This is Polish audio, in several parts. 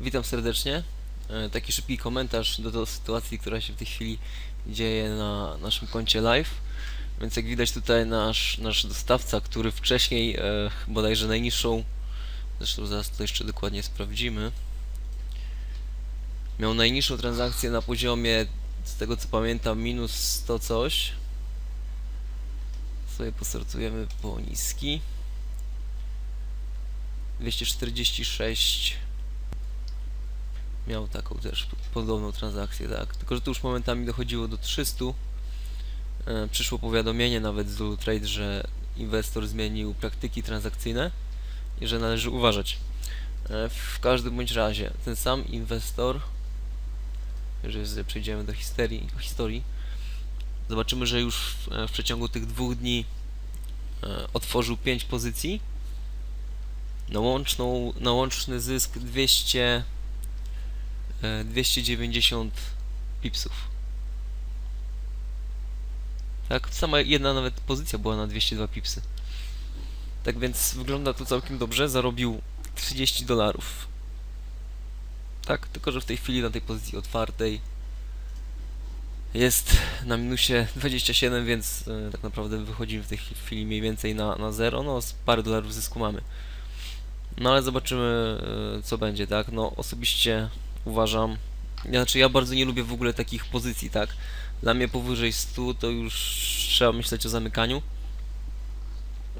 Witam serdecznie. E, Taki szybki komentarz do, do sytuacji, która się w tej chwili dzieje na naszym koncie live. Więc jak widać tutaj nasz, nasz dostawca, który wcześniej e, bodajże najniższą, zresztą zaraz to jeszcze dokładnie sprawdzimy, miał najniższą transakcję na poziomie, z tego co pamiętam, minus 100 coś. Sobie posortujemy po niski. 246 miał taką też podobną transakcję, tak. Tylko, że tu już momentami dochodziło do 300. E, przyszło powiadomienie nawet z Zulu Trade, że inwestor zmienił praktyki transakcyjne i że należy uważać. E, w każdym bądź razie, ten sam inwestor, jeżeli przejdziemy do historii, historii zobaczymy, że już w, e, w przeciągu tych dwóch dni e, otworzył 5 pozycji na, łączną, na łączny zysk 200 e, 290 pipsów. Tak, sama jedna nawet pozycja była na 202 pipsy. Tak więc wygląda to całkiem dobrze. Zarobił 30 dolarów. Tak, tylko że w tej chwili na tej pozycji otwartej jest na minusie 27, więc e, tak naprawdę wychodzimy w tej chwili mniej więcej na, na zero. No, z parę dolarów zysku mamy. No ale zobaczymy, e, co będzie, tak? No, osobiście uważam. Znaczy, ja bardzo nie lubię w ogóle takich pozycji, tak? Dla mnie powyżej 100 to już trzeba myśleć o zamykaniu.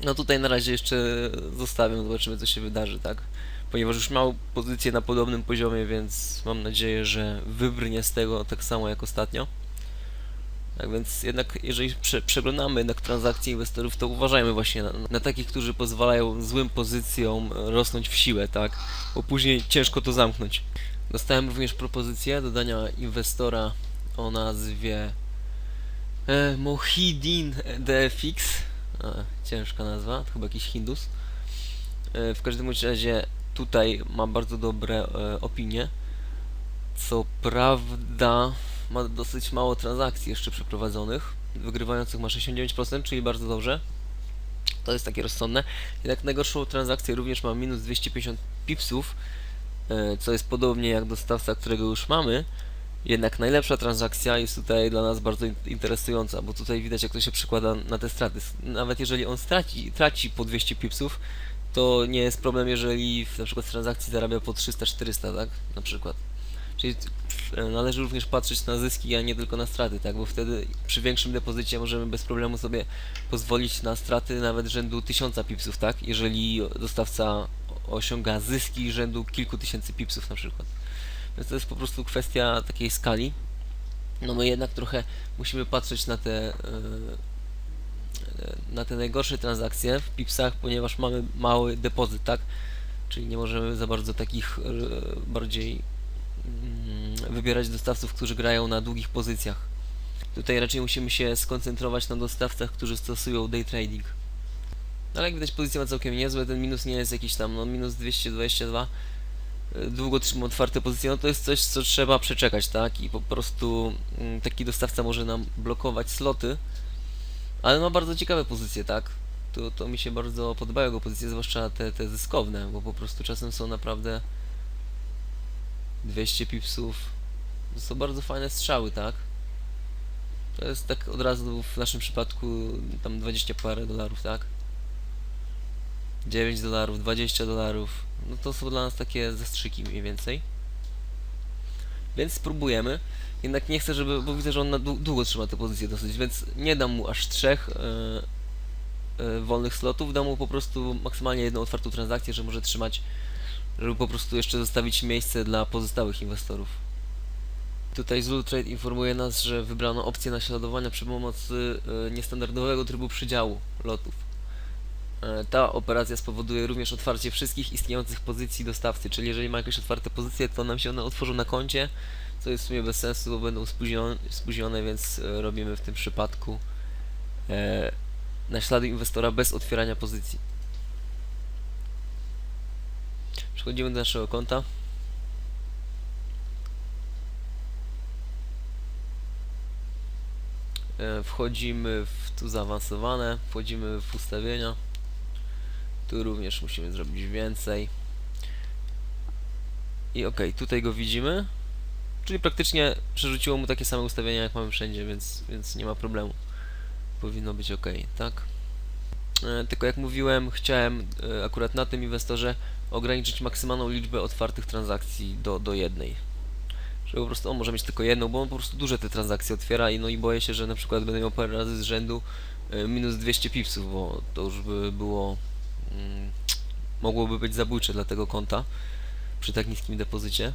No tutaj na razie jeszcze zostawiam, zobaczymy co się wydarzy, tak? Ponieważ już miał pozycję na podobnym poziomie, więc mam nadzieję, że wybrnie z tego tak samo jak ostatnio. Tak więc jednak jeżeli prze, przeglądamy jednak transakcje inwestorów, to uważajmy właśnie na, na takich, którzy pozwalają złym pozycjom rosnąć w siłę, tak? Bo później ciężko to zamknąć. Dostałem również propozycję dodania inwestora o nazwie e, Mohidin DFX. Ciężka nazwa, to chyba jakiś Hindus. E, w każdym razie tutaj ma bardzo dobre e, opinie. Co prawda ma dosyć mało transakcji jeszcze przeprowadzonych. Wygrywających ma 69%, czyli bardzo dobrze. To jest takie rozsądne. Jednak najgorszą transakcję również ma minus 250 pipsów, co jest podobnie jak dostawca, którego już mamy. Jednak najlepsza transakcja jest tutaj dla nas bardzo in- interesująca, bo tutaj widać jak to się przekłada na te straty. Nawet jeżeli on straci, traci po 200 pipsów, to nie jest problem, jeżeli na przykład z transakcji zarabia po 300-400, tak? Na przykład. Czyli e, należy również patrzeć na zyski, a nie tylko na straty, tak? Bo wtedy przy większym depozycie możemy bez problemu sobie pozwolić na straty nawet rzędu 1000 pipsów, tak? Jeżeli dostawca osiąga zyski rzędu kilku tysięcy pipsów na przykład. Więc to jest po prostu kwestia takiej skali. No my jednak trochę musimy patrzeć na te, e, na te najgorsze transakcje w pipsach, ponieważ mamy mały depozyt, tak? Czyli nie możemy za bardzo takich e, bardziej mm, wybierać dostawców, którzy grają na długich pozycjach. Tutaj raczej musimy się skoncentrować na dostawcach, którzy stosują day trading. No, ale jak widać pozycja ma całkiem niezłe, ten minus nie jest jakiś tam, no minus 222 y, długo trzymał otwarte pozycje, no to jest coś, co trzeba przeczekać, tak? I po prostu mm, taki dostawca może nam blokować sloty, ale ma bardzo ciekawe pozycje, tak? To, to mi się bardzo podobają jego pozycje, zwłaszcza te, te zyskowne, bo po prostu czasem są naprawdę 200 pipsów. To są bardzo fajne strzały, tak? To jest tak od razu w naszym przypadku tam 20 parę dolarów, tak? 9 dolarów, 20 dolarów. No to są dla nas takie zastrzyki mniej więcej. Więc spróbujemy. Jednak nie chcę, żeby, bo widzę, że on na dłu- długo trzyma tę pozycję dosyć, więc nie dam mu aż trzech e, wolnych slotów, dam mu po prostu maksymalnie jedną otwartą transakcję, że może trzymać, żeby po prostu jeszcze zostawić miejsce dla pozostałych inwestorów. Tutaj Zulu Trade informuje nas, że wybrano opcję naśladowania przy pomocy e, niestandardowego trybu przydziału lotów. E, Ta operacja spowoduje również otwarcie wszystkich istniejących pozycji dostawcy, czyli jeżeli ma jakieś otwarte pozycje, to nam się one otworzą na koncie, co jest w sumie bez sensu, bo będą spóźnione, spóźnione więc e, robimy w tym przypadku e, naślady inwestora bez otwierania pozycji. Przechodzimy do naszego konta. E, Wchodzimy w tu zaawansowane, wchodzimy w ustawienia. Tu również musimy zrobić więcej. I okej, tutaj go widzimy. Czyli praktycznie przerzuciło mu takie same ustawienia jak mamy wszędzie, więc, więc nie ma problemu. Powinno być ok, tak? E, tylko jak mówiłem, chciałem e, akurat na tym inwestorze ograniczyć maksymalną liczbę otwartych transakcji do, do jednej. Że po prostu on może mieć tylko jedną, bo on po prostu duże te transakcje otwiera i no i boję się, że na przykład będę miał parę razy z rzędu e, minus 200 pipsów, bo to już by było mogłoby być zabójcze dla tego konta przy tak niskim depozycie.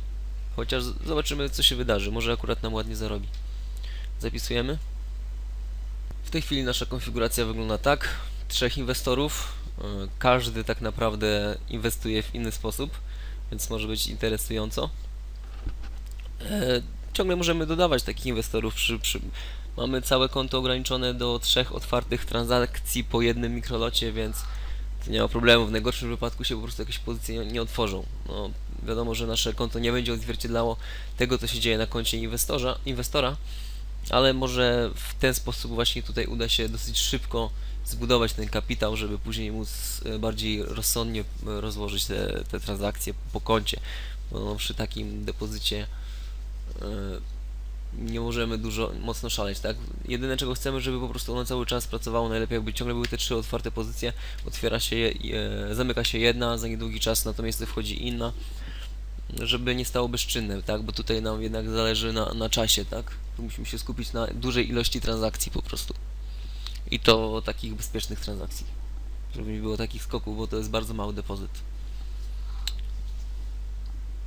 Chociaż zobaczymy co się wydarzy, może akurat nam ładnie zarobi. Zapisujemy. W tej chwili nasza konfiguracja wygląda tak. Trzech inwestorów. e, Każdy tak naprawdę inwestuje w inny sposób, więc może być interesująco. E, Ciągle możemy dodawać takich inwestorów. Przy, przy, mamy całe konto ograniczone do trzech otwartych transakcji po jednym mikrolocie, więc nie ma problemu. W najgorszym wypadku się po prostu jakieś pozycje nie, otworzą. No, wiadomo, że nasze konto nie będzie odzwierciedlało tego, co się dzieje na koncie inwestorza, inwestora, ale może w ten sposób właśnie tutaj uda się dosyć szybko zbudować ten kapitał, żeby później móc e, bardziej rozsądnie e, rozłożyć te, te transakcje po koncie. Bo no, przy takim depozycie e, nie możemy dużo mocno szaleć, tak? Jedyne czego chcemy, żeby po prostu ono cały czas pracowało, najlepiej jakby ciągle były te trzy otwarte pozycje, otwiera się je, e, zamyka się jedna, za niedługi czas na to miejsce wchodzi inna, żeby nie stało bezczynne, tak? Bo tutaj nam jednak zależy na, na czasie, tak? Tu musimy się skupić na dużej ilości transakcji po prostu. I to takich bezpiecznych transakcji. Żeby nie było takich skoków, bo to jest bardzo mały depozyt.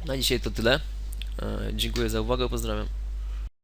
Na dzisiaj to tyle. E, Dziękuję za uwagę, pozdrawiam.